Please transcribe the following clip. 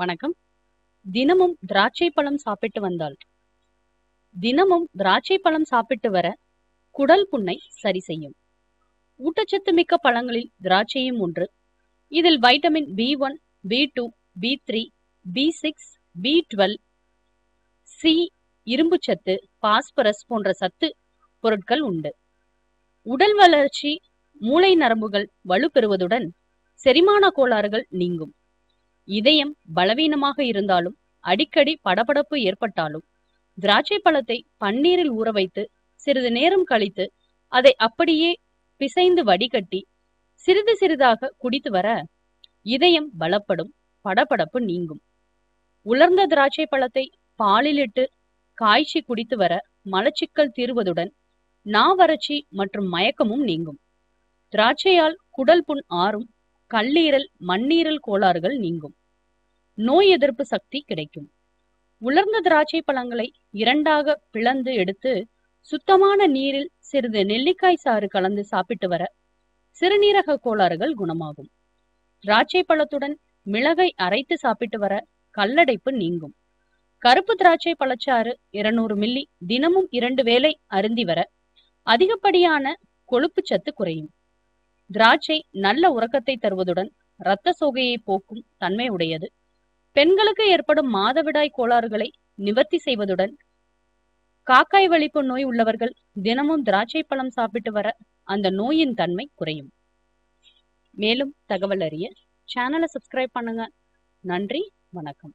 வணக்கம். தினமும் திராட்சை பழம் சாப்பிட்டு வந்தால். தினமும் திராட்சை பழம் சாப்பிட்டு வர குடல் புண்ணை சரி செய்யும். ஊட்டச்சத்து மிக்க பழங்களில் திராட்சையும் ஒன்று. இதில் vitamin B one B two B three B six B twelve C இரும்புச்சத்து பாஸ்பரஸ் போன்ற சத்து பொருட்கள் உண்டு. உடல் வளர்ச்சி மூளை நரம்புகள் வலுப்பெறுவதுடன் செரிமான கோளாறுகள் நீங்கும். இதயம் பலவீனமாக இருந்தாலும் அடிக்கடி படபடப்பு ஏற்பட்டாலும் திராட்சை பழத்தை பன்னீரில் ஊற வைத்து சிறிது நேரம் கழித்து அதை அப்படியே பிசைந்து வடிகட்டி சிறிது சிறிதாக குடித்து வர இதயம் பலப்படும் படபடப்பு நீங்கும். உலர்ந்த திராட்சை பழத்தை பாலிலிட்டு காய்ச்சி குடித்து வர மலச்சிக்கல் தீர்வதுடன் நாவறட்சி மற்றும் மயக்கமும் நீங்கும். திராட்சையால் குடல் புண் ஆறும் கல்லீரல் மண்ணீரல் கோளாறுகள் நீங்கும். நோய் எதிர்ப்பு சக்தி கிடைக்கும். உலர்ந்த திராட்சை பழங்களை இரண்டாக பிளந்து எடுத்து சுத்தமான நீரில் சிறிது நெல்லிக்காய் சாறு கலந்து சாப்பிட்டு வர சிறுநீரக கோளாறுகள் குணமாகும். திராட்சை பழத்துடன் மிளகை அரைத்து சாப்பிட்டு வர கல்லடைப்பு நீங்கும். கருப்பு திராட்சை பழச்சாறு இருநூறு மில்லி தினமும் இரண்டு வேளை அருந்தி வர அதிகப்படியான கொழுப்பு சத்து குறையும். திராட்சை நல்ல உறக்கத்தை தருவதுடன் இரத்த சோகையை போக்கும் தன்மை உடையது. பெண்களுக்கு ஏற்படும் மாதவிடாய் கோளாறுகளை நிவர்த்தி செய்வதுடன் காக்காய் வலிப்பு நோய் உள்ளவர்கள் தினமும் திராட்சை பழம் சாப்பிட்டு வர அந்த நோயின் தன்மை குறையும். மேலும் தகவல் அறிய சேனலை சப்ஸ்கிரைப் பண்ணுங்க. நன்றி வணக்கம்.